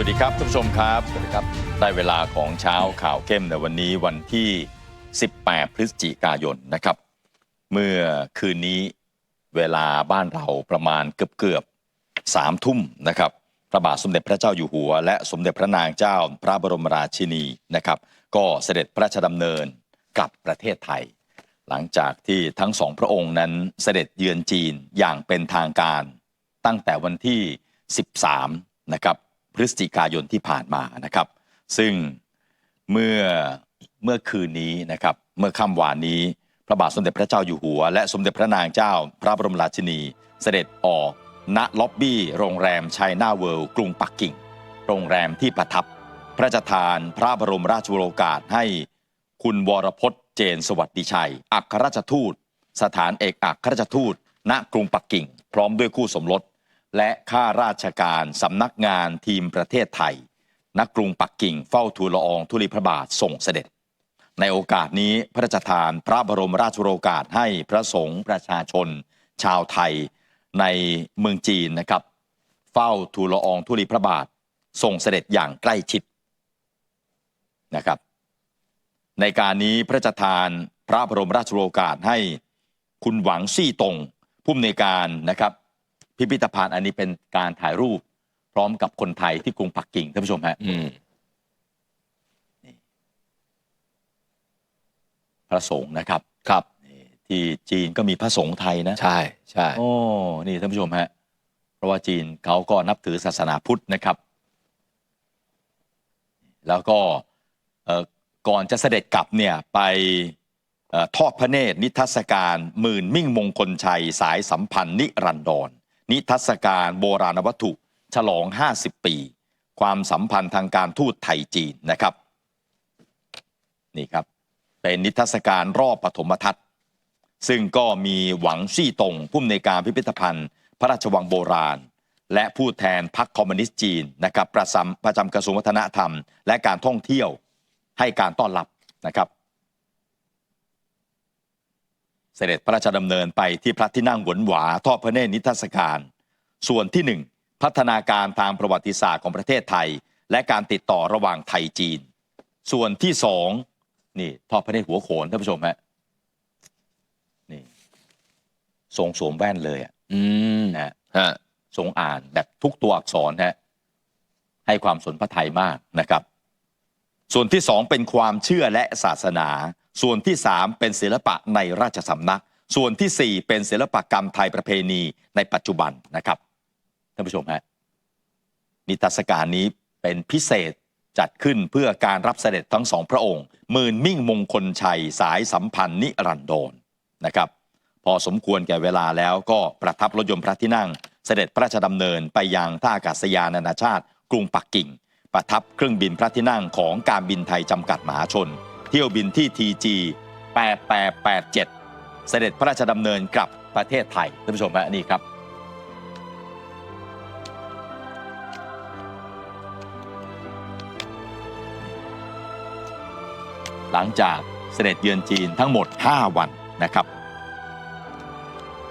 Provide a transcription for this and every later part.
วัสดีครับท่านผู้ชมครับ สวัสดีครับ ได้เวลาของเช้าข่าวเข้มในวันนี้วันที่ 18 พฤศจิกายนนะครับ เมื่อคืนนี้เวลาบ้านเราประมาณเกือบเกือบสามทุ่มนะครับ พระบาทสมเด็จพระเจ้าอยู่หัว และสมเด็จพระนางเจ้าพระบรมราชินีนะครับ ก็เสด็จพระราชดำเนินกลับประเทศไทย หลังจากที่ทั้งสองพระองค์นั้นเสด็จเยือนจีนอย่างเป็นทางการ ตั้งแต่วันที่ 13 นะครับ พฤศจิกายนที่ผ่านมานะครับ ซึ่งเมื่อเมื่อคืนนี้นะครับ เมื่อค่ำวานนี้ พระบาทสมเด็จพระเจ้าอยู่หัว และสมเด็จพระนางเจ้า พระบรมราชินี เสด็จออกณล็อบบี้โรงแรมชัยนาเวิลด์กรุงปักกิ่ง โรงแรมที่ประทับ พระราชทานพระบรมราชโองการให้คุณวรพจน์เจนสวัสดิชัย อัครราชทูต สถานเอกอัครราชทูต ณกรุงปักกิ่ง พร้อมด้วยคู่สมรส และข้าราชการสำนักงานทีมประเทศไทยณกกรุงปักกิ่งเฝ้าทูลละอองธุลีพระบาทส่งเสด็จ ในโอกาสนี้พระราชทานพระบรมราชโองการให้พระสงฆ์ประชาชน ชาวไทยในเมืองจีนนะครับ เฝ้าทูลละอองธุลีพระบาทส่งเสด็จอย่างใกล้ชิดนะครับ ในการนี้พระราชทานพระบรมราชโองการให้คุณหวังซี่ตงผู้อำนวยการนะครับ พิพิธภัณฑ์อันนี้เป็นการถ่ายรูปพร้อมกับคนไทยที่กรุงปักกิ่งท่านผู้ชมฮะอืมพระสงฆ์นะครับครับ นี่ที่จีนก็มีพระสงฆ์ไทยนะ ใช่ใช่โอ้ นี่ท่านผู้ชมฮะ เพราะว่าจีนเขาก็นับถือศาสนาพุทธนะครับ แล้วก็เอ่อก่อนจะเสด็จกลับเนี่ยไปเอ่อทอดพระเนตรนิทรรศการหมื่นมิ่งมงคลชัยสายสัมพันธ์นิรันดร นิทรรศการโบราณวัตถุ ฉลอง 50 ปี ความสัมพันธ์ทางการทูตไทยจีนนะครับนี่ครับเป็นนิทรรศการรอบปฐมทัศน์ ซึ่งก็มีหวังซี่ตงผู้อำนวยการพิพิธภัณฑ์ พระราชวังโบราณ และผู้แทนพรรคคอมมิวนิสต์จีนนะครับประจำประจำกระทรวงวัฒนธรรม และการท่องเที่ยวให้การต้อนรับนะครับ เสด็จพระราชดำเนินไปที่พระที่นั่งหวนหวาทอดพระเนตรนิทรรศการ ส่วนที่หนึ่งพัฒนาการทางประวัติศาสตร์ของประเทศไทย และการติดต่อระหว่างไทยจีน ส่วนที่สองนี่ทอดพระเนตรหัวโขนท่านผู้ชมฮะนี่ทรงสวมแว่นเลยอะอืมนะฮะฮะทรงอ่านแบบทุกตัวอักษรฮะให้ความสนพระไทยมากนะครับ ส่วนที่สองเป็นความเชื่อและศาสนา ส่วนที่สามเป็นศิลปะในราชสำนัก ส่วนที่สี่เป็นศิลปกรรมไทยประเพณีในปัจจุบันนะครับท่านผู้ชมฮะนิทรรศการนี้เป็นพิเศษจัดขึ้นเพื่อการรับเสด็จทั้งสองพระองค์มื่นมิ่งมงคลชัยสายสัมพันธ์นิรันดรนะครับพอสมควรแก่เวลาแล้วก็ประทับรถยนต์พระที่นั่ง เสด็จพระราชดำเนินไปยังท่าอากาศยานนานาชาติ กรุงปักกิ่ง ประทับเครื่องบินพระที่นั่งของการบินไทยจำกัดมหาชน เที่ยวบินที่ TG 8887 เสด็จพระราชดำเนินกลับประเทศไทยท่านผู้ชมฮะนี่ครับ หลังจากเสด็จเยือนจีนทั้งหมด 5 วันนะครับ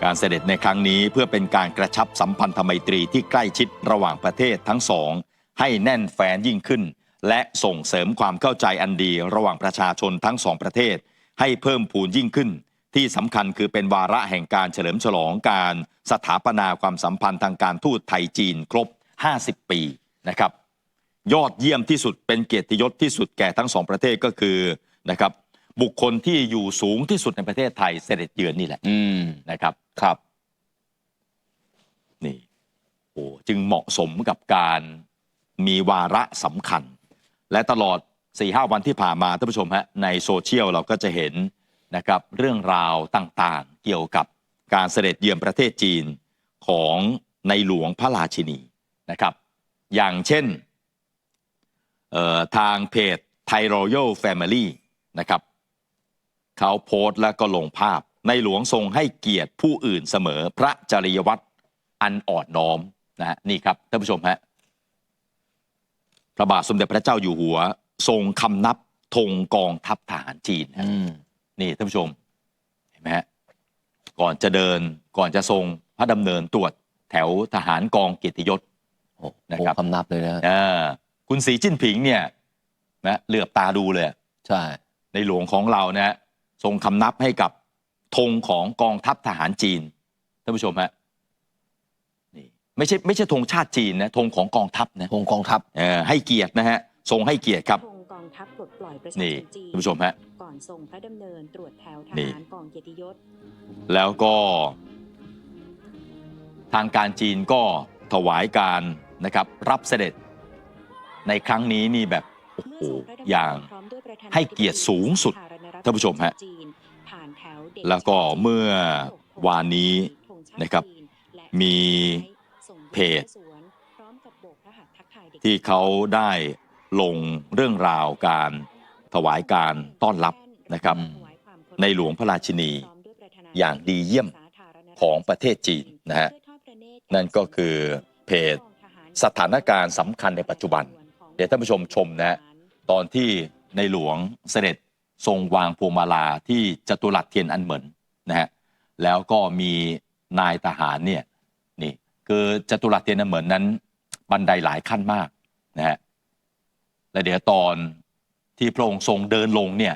การเสด็จในครั้งนี้เพื่อเป็นการกระชับสัมพันธไมตรีที่ใกล้ชิดระหว่างประเทศทั้งสอง ให้แน่นแฟนยิ่งขึ้น และส่งเสริมความเข้าใจอันดีระหว่างประชาชนทั้งสองประเทศ ให้เพิ่มพูนยิ่งขึ้น ที่สำคัญคือเป็นวาระแห่งการเฉลิมฉลองการสถาปนาความสัมพันธ์ทางการทูตไทยจีนครบ 50 ปีนะครับ ยอดเยี่ยมที่สุดเป็นเกียรติยศที่สุดแก่ทั้งสองประเทศก็คือนะครับ บุคคลที่อยู่สูงที่สุดในประเทศไทยเสด็จเยือนนี่แหละอืมนะครับครับนี่โอ้จึงเหมาะสมกับการมีวาระสำคัญ และตลอด4-5วันที่ผ่านมาท่านผู้ชมฮะในโซเชียลเราก็จะเห็นนะครับเรื่องราวต่างๆ เกี่ยวกับการเสด็จเยือนประเทศจีนของในหลวงพระราชินีนะครับ อย่างเช่นทางเพจไทยรอยัลแฟมิลี่นะครับเขาโพสต์แล้วก็ลงภาพในหลวงทรงให้เกียรติผู้อื่นเสมอพระจริยวัตรอันอ่อนน้อมนะฮะนี่ครับท่านผู้ชมฮะ พระบาทสมเด็จพระเจ้าอยู่หัว ทรงคำนับธงกองทัพทหารจีนฮะอืมนี่ท่านผู้ชมเห็นไหมฮะก่อนจะเดินก่อนจะทรงพระดำเนินตรวจแถวทหารกองเกียรติยศ โอ้โหนะครับ คำนับเลยนะอ่าคุณสีจิ้นผิงเนี่ยนะเหลือบตาดูเลย ใช่ ในหลวงของเรานะฮะทรงคำนับให้กับธงของกองทัพทหารจีนท่านผู้ชมฮะนี่ ไม่ใช่ไม่ใช่ธงชาติจีนนะธงของกองทัพนะธงกองทัพเออให้เกียรตินะฮะทรงให้เกียรติครับธงกองทัพปลดปล่อยประชานี่ชนจีนท่านผู้ชมฮะก่อนทรงพระดำเนินตรวจแถวทนี่หารกองเกียรติยศ แล้วก็ ทางการจีนก็ถวายการนะครับ รับเสด็จในครั้งนี้นี่แบบโอ้โหเมื่อทรงพระดำเนินอย่างพร้อมด้วยประธานาธิบดีให้เกียรติสูงสุดสธรณรัฐท่านผู้ชมฮะจีนผ่านแถวเด็กแล้วก็ชายจีนเมื่อปกธงวานนี้ธงชาตินะครับจีและมีส่ง เพจสวนพร้อมกับโบกพระหัตถ์ทักทายด็กที่เขาได้ลงเรื่องราวการถวายการต้อนรับนะครับ ในหลวงพระราชินีอย่างดีเยี่ยมของประเทศจีนนะฮะนั่นก็คือเพจสถานการณ์สำคัญในปัจจุบัน เดี๋ยวท่านผู้ชมชมนะฮะตอนที่ในหลวงเสด็จทรงวางพวงมาลาที่จตุรัสเทียนอันเหมินนะฮะแล้วก็มีนายทหารเนี่ยนี่ คือจตุรัสเทียนอันเหมินนั้น บันไดหลายขั้นมากนะฮะและเดี๋ยวตอนที่พระองค์ทรงเดินลงเนี่ย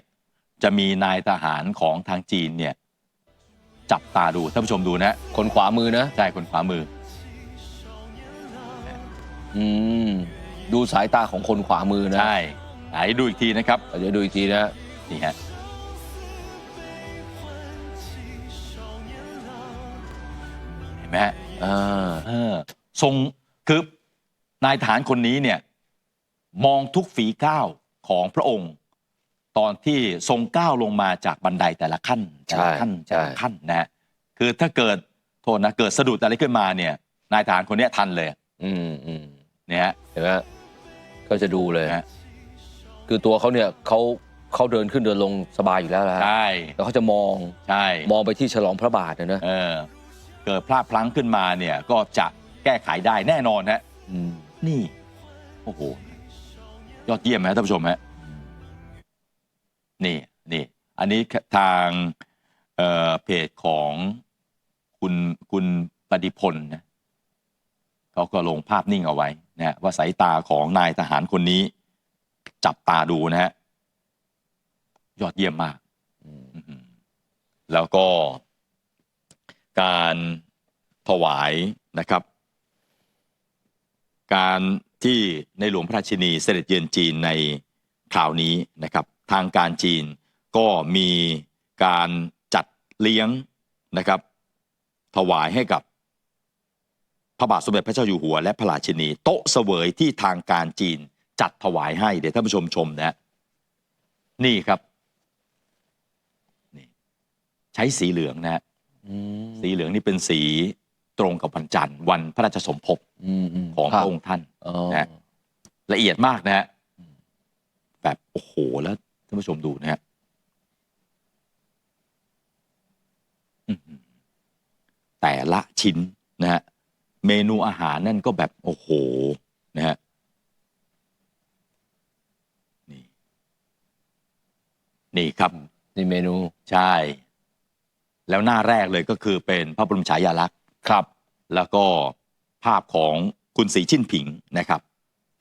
จะมีนายทหารของทางจีนเนี่ยจับตาดูท่านผู้ชมดูนะฮะคนขวามือนะใช่คนขวามือ อืมดูสายตาของคนขวามือนะใช่ไหนดูอีกทีนะครับเดี๋ยวดูอีกทีนะนี่ฮะเห็นไหมฮะ อ่าเออทรงคือนายทหารคนนี้เนี่ยมองทุกฝีก้าวของพระองค์ ตอนที่ทรงก้าวลงมาจากบันไดแต่ละขั้นแต่ละขั้นใช่แต่ละขั้นนะฮะคือถ้าเกิดโทษนะเกิดสะดุดอะไรขึ้นมาเนี่ยนายทหารคนเนี้ยทันเลย อืมอืมเนี่ยฮะเห็นไหมก็จะดูเลยฮะคือตัวเขาเนี่ยเขาเขาเดินขึ้นเดินลงสบายอยู่แล้วนะฮะใช่แล้วเขาจะมองใช่มองไปที่ฉลองพระบาทนะนะเออ เกิดพลาดพลั้งขึ้นมาเนี่ยก็จะแก้ไขได้แน่นอนฮะอืมนี่ โอ้โห ยอดเยี่ยมไหมท่านผู้ชมฮะนี่นี่อันนี้ทางเอ่อเพจของคุณคุณปฏิพลนะเขาก็ลงภาพนิ่งเอาไว้นะฮะว่าสายตาของนายทหารคนนี้ จับตาดูนะฮะยอดเยี่ยมมากอืมอืมแล้วก็ การถวายนะครับ การที่ในหลวงพระราชินีเสด็จเยือนจีนในคราวนี้นะครับ ทางการจีนก็มีการจัดเลี้ยงนะครับ ถวายให้กับพระบาทสมเด็จพระเจ้าอยู่หัวและพระราชินี โต๊ะเสวยที่ทางการจีนจัดถวายให้เดี๋ยวท่านผู้ชมชมนะฮะนี่ครับนี่ใช้สีเหลืองนะฮะ สีเหลืองนี่เป็นสีตรงกับวันจันทร์ วันพระราชสมภพอืมมของคพบระองค์ท่านอ๋อนะฮะละเอียดมากนะฮะแบบโอ้โหแล้วท่านผู้ชมดูนะฮะอื้อหือแต่ละชิ้นนะฮะเมนูอาหารนั่นก็แบบโอ้โหนะฮะนี่นี่ครับนี่เมนูใช่ แล้วหน้าแรกเลยก็คือเป็นพระบรมฉายาลักษณ์ครับ แล้วก็ภาพของคุณสีชิ้นผิงนะครับ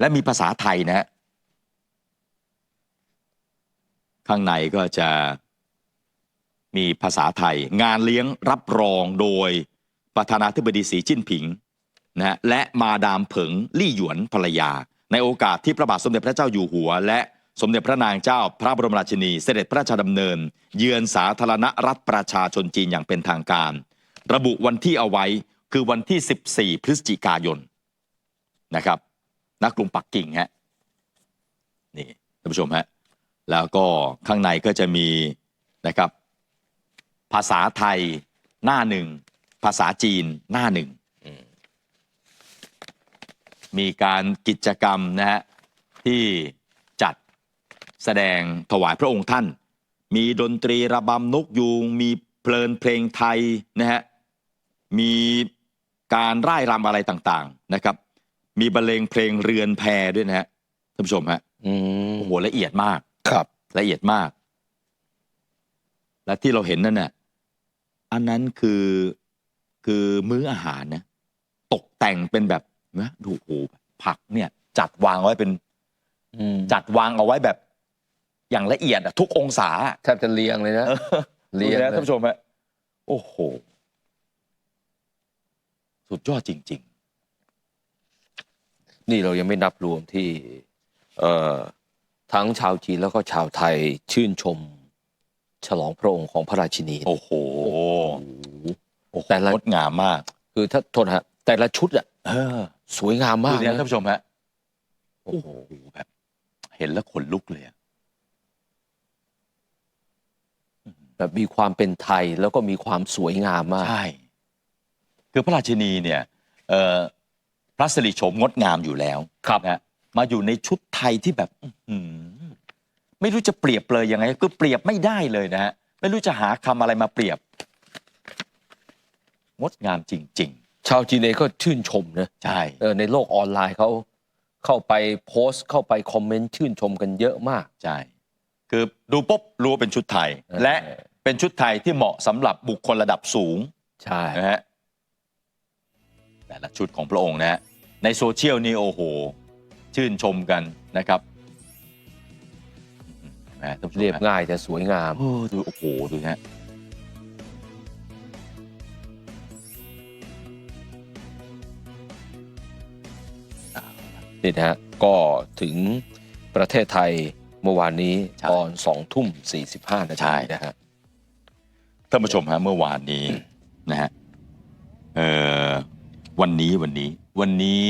และมีภาษาไทยนะฮะข้างในก็จะมีภาษาไทย งานเลี้ยงรับรองโดยประธานาธิบดีสีจิ้นผิงนะฮะและมาดามเผิงลี่หยวนภรรยา ในโอกาสที่พระบาทสมเด็จพระเจ้าอยู่หัว และ สมเด็จพระนางเจ้าพระบรมราชินีเสด็จพระราชดำเนิน เยือนสาธารณรัฐประชาชนจีนอย่างเป็นทางการ ระบุวันที่เอาไว้คือวันที่ 14 พฤศจิกายนนะครับนักกรุงปักกิ่งฮะนี่ท่านผู้ชมฮะแล้วก็ข้างในก็จะมีนะครับภาษาไทยหน้าหนึ่ง ภาษาจีนหน้าหนึ่ง มีการกิจกรรมนะฮะที่จัด แสดงถวายพระองค์ท่าน มีดนตรีระบำนกยูง มีเพลินเพลงไทยนะฮะมีการร่ายรำอะไรต่างๆนะครับ มีบรรเลงเพลงเรือนแพด้วยนะฮะท่านผู้ชมฮะอืมโอ้โหละเอียดมากครับ ละเอียดมาก และที่เราเห็นนั่นน่ะอันนั้นคือคือมื้ออาหารนะตกแต่งเป็นแบบนะดูโอ้โหผักเนี่ย จัดวางเอาไว้เป็นอืมจัดวางเอาไว้แบบ อย่างละเอียดอะทุกองศาอะแทบจะเรียงเลยนะเออเรียงดูนะเลยท่านผู้ชมฮะโอ้โห สุดยอดจริงนี่เรายังไม่นับรวมที่ เอ่อทั้งชาวจีนแล้วก็ชาวไทยชื่นชม ฉลองพระองค์ของพระราชินีๆโอ้โหโอ้โหแต่ละงดงามมาก คือถ้าโทษนะฮะ แต่ละชุดอะเออสวยงามดูมากเนี่ยนะท่านผู้ชมฮะโอ้โอ้โหโหแบบ เห็นแล้วขนลุกเลยอะ แบบมีความเป็นไทยแล้วก็มีความสวยงามมาก ใช่ คือพระราชินีเนี่ยเออพระสิริโฉมงดงามอยู่แล้วครับ นะมาอยู่ในชุดไทยที่แบบอื้อหือไม่รู้จะเปรียบเลยยังไงคือเปรียบไม่ได้เลยนะฮะไม่รู้จะหาคำอะไรมาเปรียบ งดงามจริง ชาวจีนเองก็ชื่นชมนะๆ ใช่ เออในโลกออนไลน์เขาเข้าไปโพสต์เข้าไปคอมเมนต์ชื่นชมกันเยอะมาก ใช่ คือดูปุ๊บรู้ว่าเป็นชุดไทย เออ และ เป็นชุดไทยที่เหมาะสำหรับบุคคลระดับสูงใช่นะฮะแต่ละชุดของพระองค์นะฮะในโซเชียลนี่โอ้โห ชื่นชมกันนะครับนะท่านผู้ชมเรียบฮะง่ายแต่สวยงาม โอ้ดูโอ้โหดูนะฮะเอาละนี่นะฮะก็ถึงประเทศไทยเมื่อวานนี้ใช่ตอนสองทุ่มสี่สิบห้านาใช่ทีนะฮะ ท่านผู้ชมฮะเมื่อวานนี้นะฮะเอ่อวันนี้วันนี้ วันนี้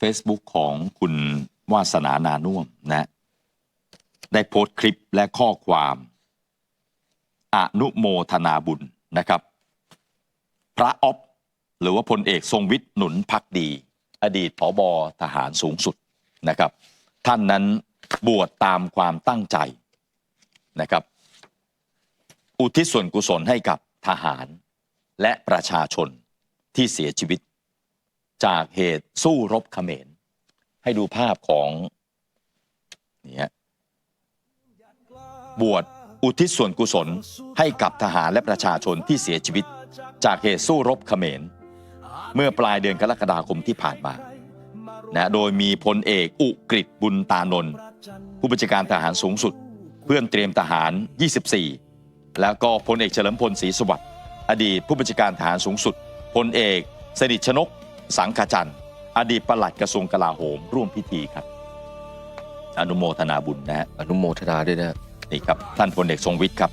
Facebook ของคุณวาสนานานุ่วมนะ ได้โพสต์คลิปและข้อความอนุโมทนาบุญนะครับ พระอ๊อฟหรือว่าพลเอกทรงวิทย์หนุนพักดี อดีตผบทหารสูงสุดนะครับ ท่านนั้นบวชตามความตั้งใจนะครับ อุทิศส่วนกุศลให้กับทหาร และประชาชนที่เสียชีวิต จากเหตุสู้รบเขมร ให้ดูภาพของนี่ยบวชอุทิศส่วนกุศลให้กับทหารและประชาชนที่เสียชีวิต จากเหตุสู้รบเขมร เมื่อปลายเดือนกรกฎาคมที่ผ่านมานะโดยมีพลเอกอุกฤษบุญตานนท์ผู้บัญชาการทหารสูงสุด เพื่อนเตรียมทหาร 24 แล้วก็พลเอกเฉลิมพลศรีสวัสดิ์อดีตผู้บัญชาการทหารสูงสุดพลเอก สนิทชนก สังขจันทร์อดีตปลัดกระทรวงกลาโหมร่วมพิธีครับ อนุโมทนาบุญนะฮะอนุโมทนาด้วยนะนี่ครับท่านพลเอกทรงวิทย์ครับ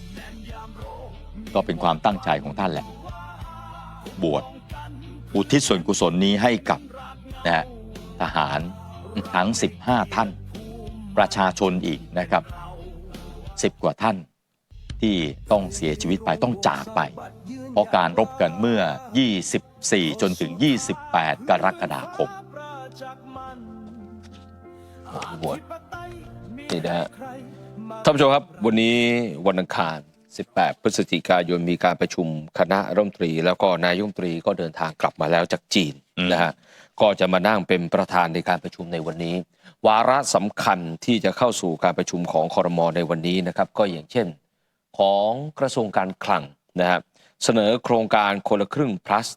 ก็เป็นความตั้งใจของท่านแหละ บวชอุทิศส่วนกุศลนี้ให้กับนะฮะทหารทั้ง 15 ท่าน ประชาชนอีกนะครับ 10 กว่าท่าน ที่ต้องเสียชีวิตไปต้องจากไป เพราะการรบกันเมื่อ 24 จนถึง 28 กรกฎาคมบวชนี่นะฮะท่านผู้ชมครับ วันนี้วันอังคาร 18 พฤศจิกายนมีการประชุมคณะรัฐมนตรี แล้วก็นายกรัฐมนตรีก็เดินทางกลับมาแล้วจากจีนนะฮะก็จะมานั่งเป็นประธานในการประชุมในวันนี้ วาระสำคัญที่จะเข้าสู่การประชุมของคอรมอในวันนี้นะครับ ก็อย่างเช่น ของกระทรวงการคลังนะฮะเสนอโครงการคนละครึ่ง plus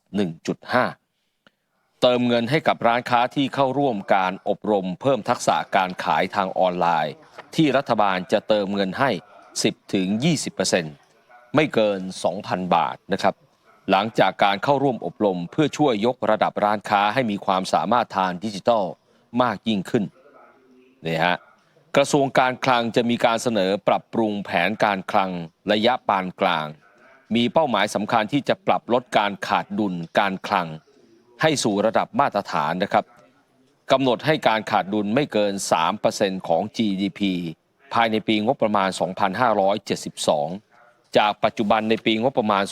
1.5 เติมเงินให้กับร้านค้าที่เข้าร่วมการอบรมเพิ่มทักษะการขายทางออนไลน์ ที่รัฐบาลจะเติมเงินให้ 10-20%ไม่เกิน 2,000 บาทนะครับ หลังจากการเข้าร่วมอบรมเพื่อช่วยยกระดับร้านค้าให้มีความสามารถทางดิจิทัลมากยิ่งขึ้นนี่ฮะ กระทรวงการคลังจะมีการเสนอปรับปรุงแผนการคลังระยะปานกลาง มีเป้าหมายสำคัญที่จะปรับลดการขาดดุลการคลัง ให้สู่ระดับมาตรฐานนะครับกำหนดให้การขาดดุลไม่เกิน 3%ของ GDP ภายในปีงบประมาณ 2572 จากปัจจุบันในปีงบประมาณ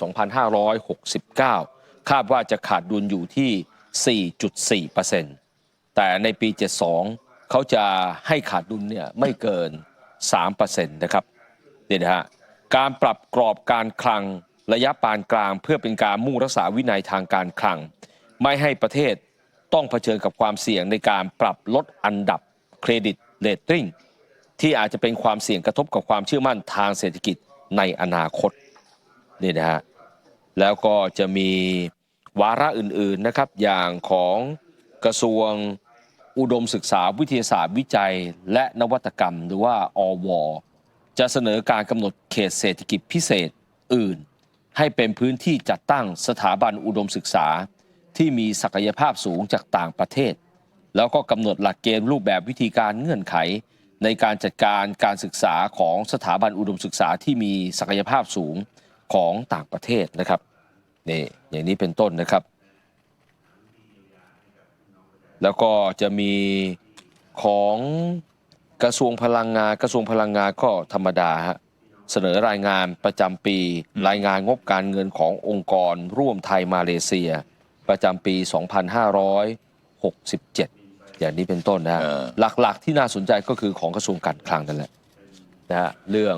2569 คาดว่าจะขาดดุลอยู่ที่ 4.4%แต่ในปี 72 เขาจะให้ขาดดุลเนี่ยไม่เกิน 3%นะครับเนี่ยนะฮะการปรับกรอบการคลังระยะปานกลาง เพื่อเป็นการมุ่งรักษาวินัยทางการคลัง ไม่ให้ประเทศต้องเผชิญกับความเสี่ยงในการปรับลดอันดับเครดิตเรตติ้งที่อาจจะเป็นความเสี่ยงกระทบกับความเชื่อมั่นทางเศรษฐกิจในอนาคตนี่นะฮะแล้วก็จะมีวาระอื่นๆนะครับอย่างของกระทรวง อุดมศึกษาวิทยาศาสตร์วิจัย และนวัตกรรม หรือว่าอว จะเสนอการกำหนดเขตเศรษฐกิจพิเศษอื่น ให้เป็นพื้นที่จัดตั้งสถาบันอุดมศึกษา ที่มีศักยภาพสูงจากต่างประเทศ แล้วก็กำหนดหลักเกณฑ์รูปแบบวิธีการเงื่อนไข ในการจัดการการศึกษาของสถาบันอุดมศึกษาที่มีศักยภาพสูงของต่างประเทศนะครับนี่อย่างนี้เป็นต้นนะครับ แล้วก็จะมีของกระทรวงพลังงานกระทรวงพลังงานก็ธรรมดาฮะเสนอรายงานประจำปี รายงานงบการเงินขององค์กร ร่วมไทยมาเลเซีย ประจำปี 2567 อย่างนี้เป็นต้นนะฮะเออหลักๆ ที่น่าสนใจก็คือของกระทรวงการคลังนั่นแหละนะฮะเรื่อง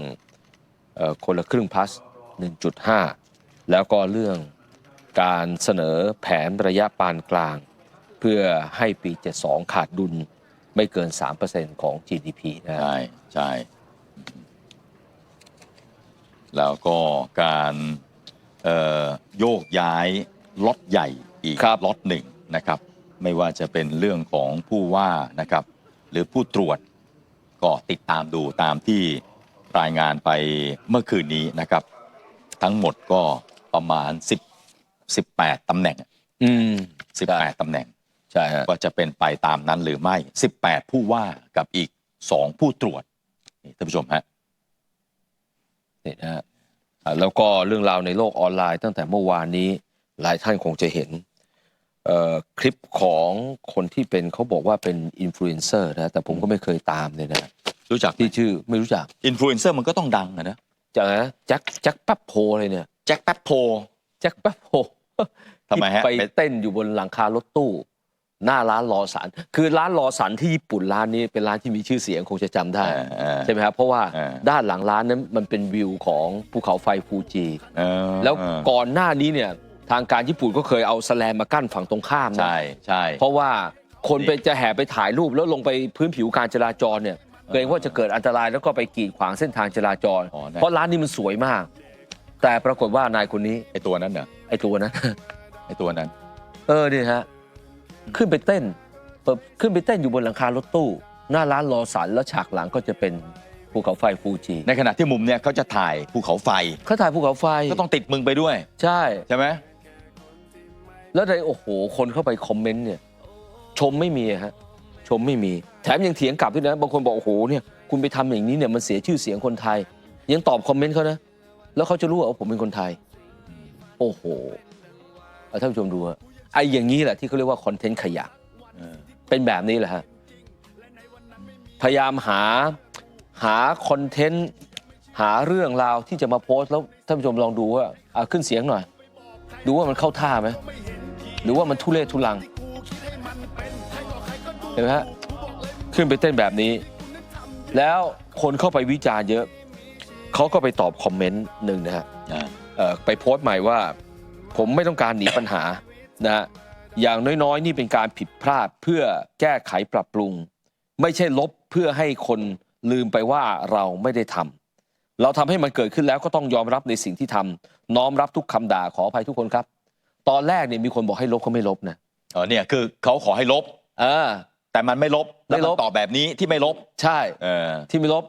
เอ่อคนละครึ่งพลัส 1.5 แล้วก็เรื่องการเสนอแผนระยะปานกลาง เพื่อให้ปี 72 ขาดดุลไม่เกิน 3%ของ GDP นะฮะ ใช่ใช่แล้วก็การเอ่อโยกย้ายล็อตใหญ่อีกครับ ล็อตหนึ่งนะครับ ไม่ว่าจะเป็นเรื่องของผู้ว่านะครับ หรือผู้ตรวจก็ติดตามดูตามที่รายงานไปเมื่อคืนนี้นะครับ ทั้งหมดก็ประมาณ 10 18ตำแหน่ง อืม 18ตำแหน่ง ใช่ฮะว่าจะเป็นไปตามนั้นหรือไม่ 18 ผู้ว่ากับอีก 2 ผู้ตรวจนี่ท่านผู้ชมฮะนี่นะฮะอ่าแล้วก็เรื่องราวในโลกออนไลน์ ตั้งแต่เมื่อวานนี้หลายท่านคงจะเห็นเอ่อคลิปของคนที่เป็นเขาบอกว่าเป็นอินฟลูเอนเซอร์นะแต่ผมก็ไม่เคยตามเลยนะรู้จักที่ชื่อไม่รู้จักอินฟลูเอนเซอร์มันก็ต้องดังอะนะจากนะแจ็คแจ็คแป๊บโพเลยเนี่ยแจ็คแป๊บโพแจ็คแป๊บโพทำไมฮะที่ไปไปเต้นอยู่บนหลังคารถตู้ หน้าร้านรอสันคือร้านรอสันที่ญี่ปุ่นร้านนี้เป็นร้านที่มีชื่อเสียงคงจะจำได้เออเออใช่ไหมครับเพราะว่าเออด้านหลังร้านนั้นมันเป็นวิวของภูเขาไฟฟูจิ เออแล้วเออก่อนหน้านี้เนี่ยทางการญี่ปุ่นก็เคยเอาสแลมมากั้นฝั่งตรงข้ามนะใช่ใช่ เพราะว่าคนไปจะแห่ไปถ่ายรูปแล้วลงไปพื้นผิวการจราจรเนี่ยเกรงว่าจะเกิดอันตรายแล้วก็ไปกีดขวางเส้นทางจราจร อ๋อนะ เพราะร้านนี้มันสวยมาก แต่ปรากฏว่านายคนนี้ไอตัวนั้นเนอะไอ้ตัวนั้น ไอตัวนั้น เออเนี่ยฮะ ขึ้นไปเต้นเปิดขึ้นไปเต้นอยู่บนหลังคารถตู้ หน้าร้านรอสันแล้วฉากหลังก็จะเป็นภูเขาไฟฟูจิในขณะที่มุมเนี่ยเขาจะถ่ายภูเขาไฟเขาถ่ายภูเขาไฟก็ต้องติดมึงไปด้วย ใช่ใช่ไหมแล้วในโอ้โห คนเข้าไปคอมเมนต์เนี่ย ชมไม่มีอะฮะชมไม่มี แถมยังเถียงกลับด้วยนะบางคนบอกโอ้โหเนี่ยคุณไปทำอย่างนี้เนี่ยมันเสียชื่อเสียงคนไทย ยังตอบคอมเมนต์เขานะ แล้วเขาจะรู้ว่าผมเป็นคนไทย โอ้โหเอาท่านผู้ชมดูฮะ ไอ้อย่างนี้แหละที่เขาเรียกว่าคอนเทนต์ขยะเออเป็นแบบนี้แหละฮะพยายามหาหาคอนเทนต์หาเรื่องราวที่จะมาโพสต์แล้วท่านผู้ชมลองดูว่าอะขึ้นเสียงหน่อย ดูว่ามันเข้าท่าไหมหรือว่ามันทุเรศทุลังเห็นไหมฮะขึ้นไปเต้นแบบนี้ แล้วคนเข้าไปวิจารณ์เยอะเขาก็ไปตอบคอมเมนต์หนึ่งนะฮะอ่าเอ่อไปโพสต์ใหม่ว่า ผมไม่ต้องการหนีปัญหา นะฮะอย่างน้อยๆ นี่เป็นการผิดพลาดเพื่อแก้ไขปรับปรุง ไม่ใช่ลบเพื่อให้คนลืมไปว่าเราไม่ได้ทำเราทำให้มันเกิดขึ้นแล้วก็ต้องยอมรับในสิ่งที่ทำน้อมรับทุกคำด่าขออภัยทุกคนครับ ตอนแรกเนี่ยมีคนบอกให้ลบเขาไม่ลบนะเออเนี่ยคือเขาขอให้ลบ เออ แต่มันไม่ลบแล้วไม่มัลนบตอบแบบนี้ที่ไม่ลบ ใช่ เออ ที่ไม่ลบ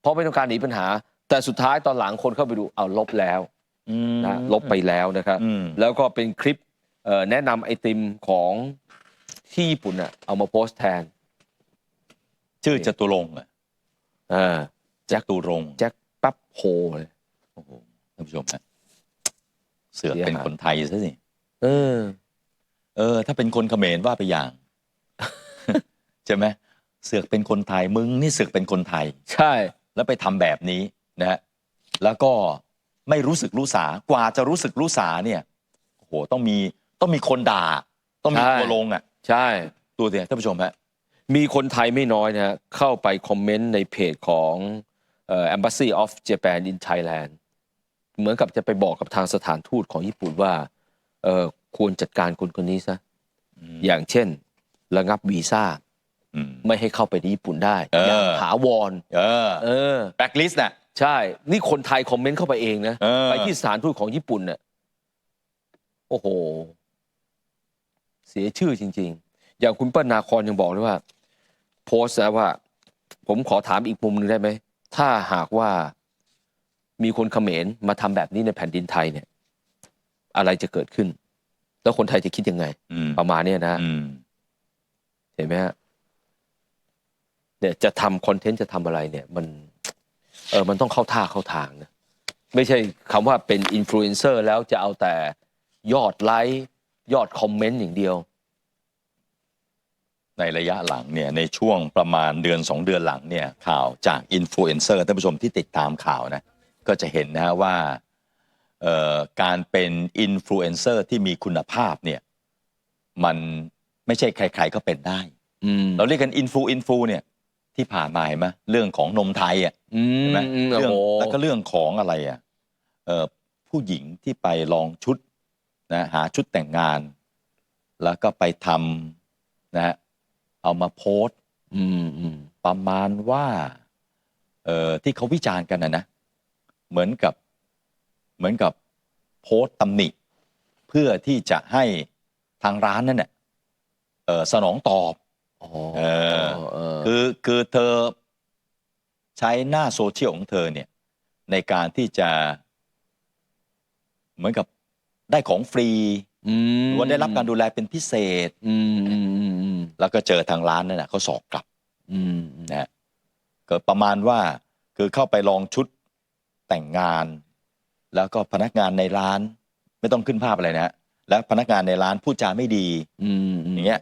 เพราะไม่ต้องการหนีปัญหา แต่สุดท้ายตอนหลังคนเข้าไปดูเอาลบแล้วอืม นะลบไปแล้วนะครับอืมแล้วก็เป็นคลิปเอ่อแนะนำไอติมของที่ญี่ปุ่นน่ะเอามาโพสต์แทน ชื่อจตุรงค์อะเออจตุรงค์แจ็คปั๊บโฮเลยโอ้โหท่านผู้ชมฮะเสือกเสียหายเป็นคนไทยซะสิเออ เออ ถ้าเป็นคนเขมรว่าไปอย่าง ใช่ไหมเสือกเป็นคนไทยมึงนี่เสือกเป็นคนไทย ใช่ แล้วไปทำแบบนี้นะฮะแล้วก็ ไม่รู้สึกรู้สากว่าจะรู้สึกรู้สาเนี่ยโอ้โหต้องมีต้องมีคนด่า ต้องมีใช่ ตัวลงอะใช่ ตัวเดียวท่านผู้ชมฮะ มีคนไทยไม่น้อยนะฮะเข้าไปคอมเมนต์ในเพจของเอ่อ Embassy of Japan in Thailand เหมือนกับจะไปบอกกับทางสถานทูตของญี่ปุ่นว่าเออควรจัดการคนคนนี้ซะ อย่างเช่น ระงับวีซ่า อืม ไม่ให้เข้าไปในญี่ปุ่นได้เออออ ย่างถาวรเออเออ แบ็กลิสต์น่ะ ใช่ นี่คนไทยคอมเมนต์เข้าไปเองนะ เออ ไปที่สถานทูตของญี่ปุ่นเนี่ยโอ้โห เสียชื่อจริง ๆ อย่างคุณเปิ้ลนาคอนยังบอกเลยว่า โพสต์นะว่า ผมขอถามอีกมุมหนึงได้ไหม ถ้าหากว่ามีคนเขมรมาทำแบบนี้ในแผ่นดินไทยเนี่ย อะไรจะเกิดขึ้น แล้วคนไทยจะคิดยังไง อืมประมาณเนี้ยนะ อืมเห็นไหมฮะเนี่ยจะทำคอนเทนต์จะทำอะไรเนี่ย มัน เออมันต้องเข้าท่าเข้าทางนะไม่ใช่คำว่าเป็นอินฟลูเอนเซอร์แล้วจะเอาแต่ยอดไลค์ยอดคอมเมนต์อย่างเดียว ในระยะหลังเนี่ยในช่วงประมาณเดือนสองเดือนหลังเนี่ยข่าวจากอินฟลูเอนเซอร์ท่านผู้ชมที่ติดตามข่าวนะก็จะเห็นนะฮะว่าเอ่อการเป็นอินฟลูเอนเซอร์ที่มีคุณภาพเนี่ยมันไม่ใช่ใคร ๆ ก็เป็นได้อืมเราเรียกกันอินฟลูอินฟลูเนี่ย ที่ผ่านมาเห็นไหมเรื่องของนมไทยอะอืใช่มไหมอืมเรื่องโอ้โหแล้วก็เรื่องของอะไรอะเอ่อผู้หญิงที่ไปลองชุดนะหาชุดแต่งงาน แล้วก็ไปทำนะฮะเอามาโพสต์อืมอืมประมาณว่าเอ่อที่เขาวิจารณ์กันนะนะเหมือนกับเหมือนกับโพสต์ตำหนิ เพื่อที่จะให้ทางร้านนั่นเน่ะเอ่อสนองตอบ อ๋อเออ เออคือคือเธอใช้หน้าโซเชียลของเธอเนี่ย ในการที่จะ เหมือนกับได้ของฟรีอืมหรือว่าได้รับการดูแลเป็นพิเศษ อืมอืมอืมอืมแล้วก็เจอทางร้านนั่นแหะเขาสอกกลับอืมอืมนะฮะก็ประมาณว่าคือเข้าไปลองชุดแต่งงาน แล้วก็พนักงานในร้าน ไม่ต้องขึ้นภาพอะไรนะฮะแล้วพนักงานในร้านพูดจาไม่ดี อืมมอย่างเงี้ย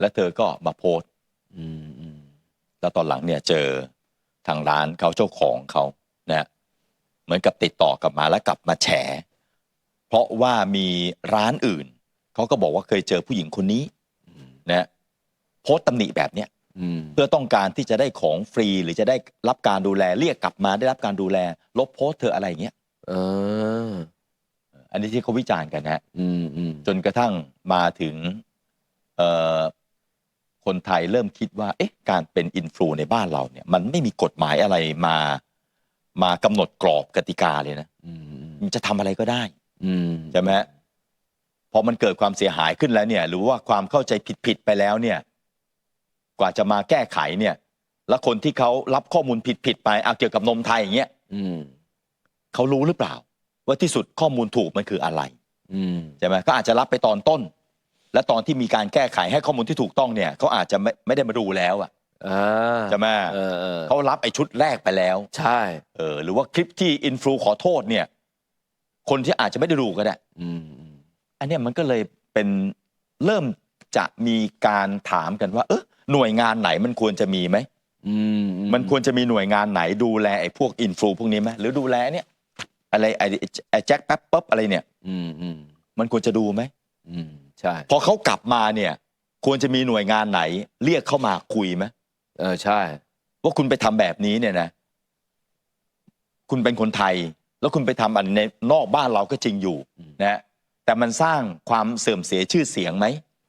แล้วเธอก็มาโพสต์อืมอืมแล้วตอนหลังเนี่ยเจอทางร้านเขาเจ้าของเขานะฮะเหมือนกับติดต่อกลับมาแล้วกลับมาแฉ เพราะว่ามีร้านอื่น เขาก็บอกว่าเคยเจอผู้หญิงคนนี้นะฮะโพสต์ตำหนิแบบเนี้ยอืมเพื่อต้องการที่จะได้ของฟรีหรือจะได้รับการดูแล เรียกกลับมาได้รับการดูแล ลบโพสต์เธออะไรอย่างเงี้ยเออ อันนี้ที่เขาวิจารณ์กันนะฮะอืมอืมจนกระทั่งมาถึงเอ่อ คนไทยเริ่มคิดว่าเอ๊ะการเป็นอินฟลูในบ้านเราเนี่ย มันไม่มีกฎหมายอะไรมามากำหนดกรอบกติกาเลยนะอืมมันจะทำอะไรก็ได้อืมใช่ไหมฮะพอมันเกิดความเสียหายขึ้นแล้วเนี่ย หรือว่าความเข้าใจผิดๆไปแล้วเนี่ย กว่าจะมาแก้ไขเนี่ย แล้วคนที่เขารับข้อมูลผิดๆไปเอาเกี่ยวกับนมไทยอย่างเงี้ยอืมเขารู้หรือเปล่า ว่าที่สุดข้อมูลถูกมันคืออะไร อืม ใช่ไหมก็อาจจะรับไปตอนต้น และตอนที่มีการแก้ไขให้ข้อมูลที่ถูกต้องเนี่ยเขาอาจจะไม่ไม่ได้มาดูแล้วอะอ่าใช่ไหมเออเออเขารับไอ้ชุดแรกไปแล้วใช่ เออหรือว่าคลิปที่อินฟลูขอโทษเนี่ย คนที่อาจจะไม่ได้ดูก็ได้ อืมอืมอันเนี้ยมันก็เลยเป็นเริ่มจะมีการถามกันว่า เออหน่วยงานไหนมันควรจะมีไหม อืมอืมันควรจะมีหน่วยงานไหนดูแลไอ้พวกอินฟลูพวกนี้ไหมหรือดูแลเนี่ยอะไรไอ้ไอ้แจ็คแป๊บป๊บอะไรเนี่ย อืมอืมมันควรจะดูไหม อืม ใช่พอเขากลับมาเนี่ย ควรจะมีหน่วยงานไหน เรียกเข้ามาคุยไหมเออใช่ ว่าคุณไปทำแบบนี้เนี่ยนะ คุณเป็นคนไทย แล้วคุณไปทำอันในนอกบ้านเราก็จริงอยู่นะฮะแต่มันสร้างความเสื่อมเสียชื่อเสียงไหม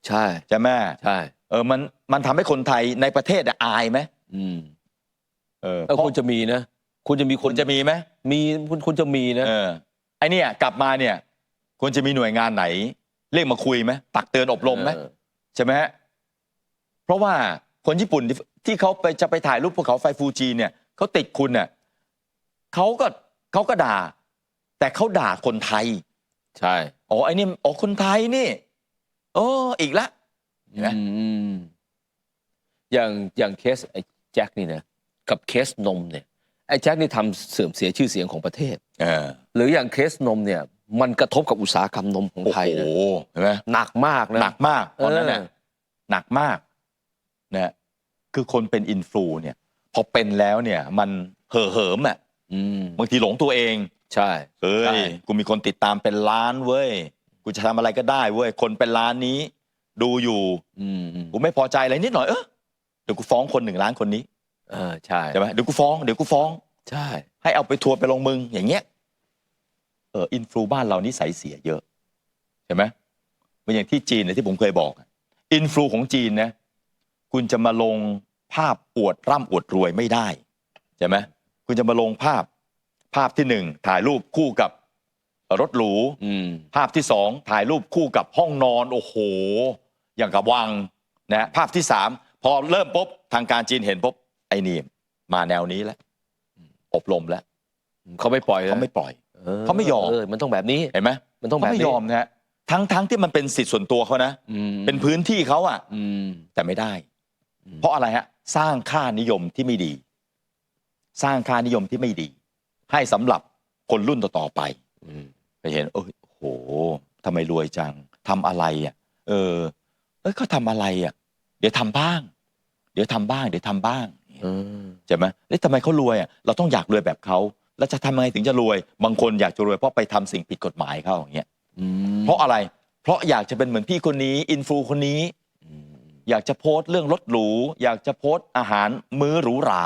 ใช่ใช่ไหมใช่เออมันมันทำให้คนไทยในประเทศอะอายไหมอืม เออเออเพราะคุณจะมีนะคุณจะมีคคุณนจะมีไหมมีคุณคุณจะมีนะเออไอเนี่ย กลับมาเนี่ยควรจะมีหน่วยงานไหน เรียกมาคุยไหมตักเตือนอบรมไหมเออใช่ไหมฮะเพราะว่าคนญี่ปุ่นที่ที่เขาไปจะไปถ่ายรูปภูเขาไฟฟูจิเนี่ยเขาติดคุณเนี่ยเขาก็เขาก็ด่า แต่เขาด่าคนไทย ใช่อ๋อไอ้นี่อ๋อคนไทยนี่เอออีกละเห็นไหมอืมอืมอย่างอย่างเคสไอ้แจ็คนี่นะกับเคสนมเนี่ยไอ้แจ็คนี่ทำเสื่อมเสียชื่อเสียงของประเทศเออหรืออย่างเคสนมเนี่ย มันกระทบกับอุตสาหกรรมนมของโอ้ไทยโหนะเห็นไหมหนักมากนะ หนักมากตอนนั้นน่ะเออหนักมากนะคือคนเป็นอินฟลูเนี่ย พอเป็นแล้วเนี่ย มันเห่อเหิมอะอืมบางทีหลงตัวเอง ใช่ เฮ้ใช่ ยกูมีคนติดตามเป็นล้านเว้ย กูจะทำอะไรก็ได้เว้ย คนเป็นล้านนี้ ดูอยู่ อืมอืมกูไม่พอใจอะไรนิดหน่อย เออเดี๋ยวกูฟ้องคนหนึ่งล้านคนนี้ เออใช่ใช่ไหมเดี๋ยวกูฟ้อง เดี๋ยวกูฟ้อง ใช่ ให้เอาไปทัวร์ไปลงมึง อย่างเงี้ย เอออินฟลูบ้านเรานิสัยเสียเยอะใช่ไหมเหมือนอย่างที่จีนเนี่ยที่ผมเคยบอกอะอินฟลูของจีนนะคุณจะมาลงภาพอวดร่ำอวดรวยไม่ได้ใช่ไหมคุณจะมาลงภาพภาพที่หนึ่งถ่ายรูปคู่กับรถหรูอืมภาพที่สองถ่ายรูปคู่กับห้องนอน โอ้โห อย่างกับวังนะภาพที่สามพอเริ่มปุ๊บทางการจีนเห็นปุ๊บไอ้นี่มาแนวนี้แล้วอบรมแล้วเขาไม่ปล่อยลยเขาไม่ปล่อยออ เขาไม่ยอมเออมันต้องแบบนี้ เห็นไหมมันต้องแบบเขาไม่นี้ยอมนะฮะทั้งทั้งที่มันเป็นสิทธิ์ส่วนตัวเขานะ อืมเป็นพื้นที่เขาอะอืม แต่ไม่ได้ อืม เพราะอะไรฮะ สร้างค่านิยมที่ไม่ดี สร้างค่านิยมที่ไม่ดี ให้สำหรับคนรุ่นต่อๆไป อืม ไปเห็นเออโอ้โหทำไมรวยจังทำอะไรอะ เออ เอ้ยเขาทำอะไรอะ เดี๋ยวทำบ้าง เดี๋ยวทำบ้าง เดี๋ยวทำบ้างเออใช่ไหมเอ้ยทำไมเขารวยอะเราต้องอยากรวยแบบเขา แล้วจะทำยังไงถึงจะรวย บางคนอยากจะรวยเพราะไปทำสิ่งผิดกฎหมายเขาอย่างเงี้ยอืมเพราะอะไรเพราะอยากจะเป็นเหมือนพี่คนนี้ อินฟูคนนี้อืมอยากจะโพสต์เรื่องรถหรู อยากจะโพสต์อาหารมื้อหรูหรา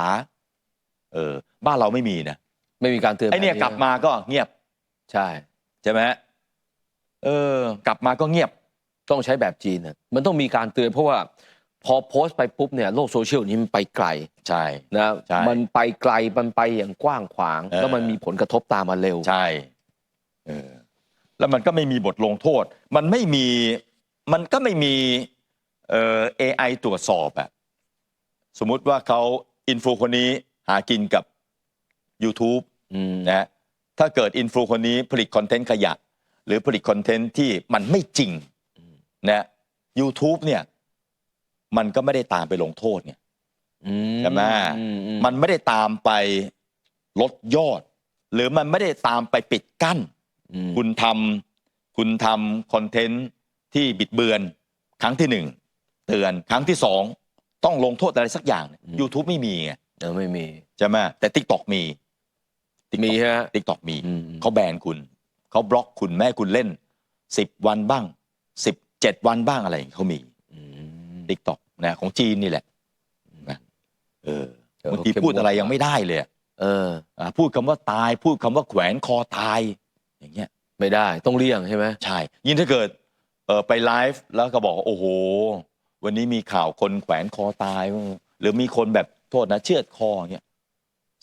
เออบ้านเราไม่มีนะไม่มีการเตือนไอเนี่ยแบบกลับมาก็เงียบใช่ใช่ไหมฮะเออ กลับมาก็เงียบต้องใช้แบบจีนน่ะมันต้องมีการเตือนเพราะว่า พอโพสต์ไปปุ๊บเนี่ยโลกโซเชียลนี้มันไปไกลใช่ นะใช่มันไปไกลมันไปอย่างกว้างขวาง เออ แล้วมันมีผลกระทบตามมาเร็ว ใช่เออแล้วมันก็ไม่มีบทลงโทษ มันไม่มี มันก็ไม่มีเอ่อ AI ตรวจสอบอะสมมุติว่าเขาอินฟูคนนี้หากินกับ YouTube อืมนะฮะถ้าเกิดอินฟูคนนี้ผลิตคอนเทนต์ขยะ หรือผลิตคอนเทนต์ที่มันไม่จริงนะ YouTube เนี่ย มันก็ไม่ได้ตามไปลงโทษไงอืใช่ไหมอือืมันไม่ได้ตามไปลดยอด หรือมันไม่ได้ตามไปปิดกั้นอืมคุณทำคุณทำคอนเทนต์ที่บิดเบือน ครั้งที่หนึ่งเตือนครั้งที่สองต้องลงโทษอะไรสักอย่าง YouTube ไม่มีไงเออไม่มีใช่ไหมแต่ TikTok มีมีฮะ TikTok มีอืมเขาแบนคุณเขาบล็อกคุณแม่ให้คุณเล่นสิบวันบ้างสิบเจ็ดวันบ้างอะไรอย่าง เงี้ยเขามีอืม TikTok นะของจีนนี่แหละนะเออเออบางทีเขาเข้มพูดอะไรงวดยังไม่ได้เลยอะเออ อ่าพูดคำว่าตาย พูดคำว่าแขวนคอตาย อย่างเงี้ย ไม่ได้ต้องเลี่ยงใช่ไหมใช่ ยิ่งถ้าเกิดเออไปไลฟ์แล้วก็บอกว่าโอ้โห วันนี้มีข่าวคนแขวนคอตาย หรือมีคนแบบโทษนะเชือดคออย่างเงี้ย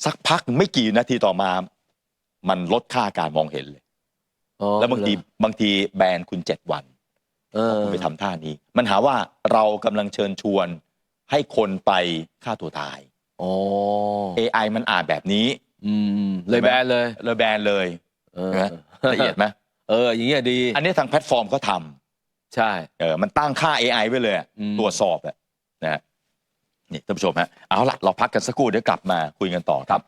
สักพักไม่กี่นาทีต่อมา มันลดค่าการมองเห็นเลย อ๋อแล้วบางทีเหรอบางทีแบนคุณเจ็ดวัน เออคุณไปทำท่านี้ มันหาว่าเรากำลังเชิญชวนให้คนไปฆ่าตัวตายอ๋อ AI มันอ่านแบบนี้ อืม เลยแบนเลย เลยแบนเลยเออเห็นไหมละเอียดไหมเออ อย่างเงี้ยดี อันนี้ทางแพลตฟอร์มเขาทำใช่ เออ มันตั้งค่า AI ไว้เลยอะอืมตรวจสอบอะนะฮะนี่ท่านผู้ชมฮะ เอาละเราพักกันสักครู่เดี๋ยวกลับมาคุยกันต่อครับ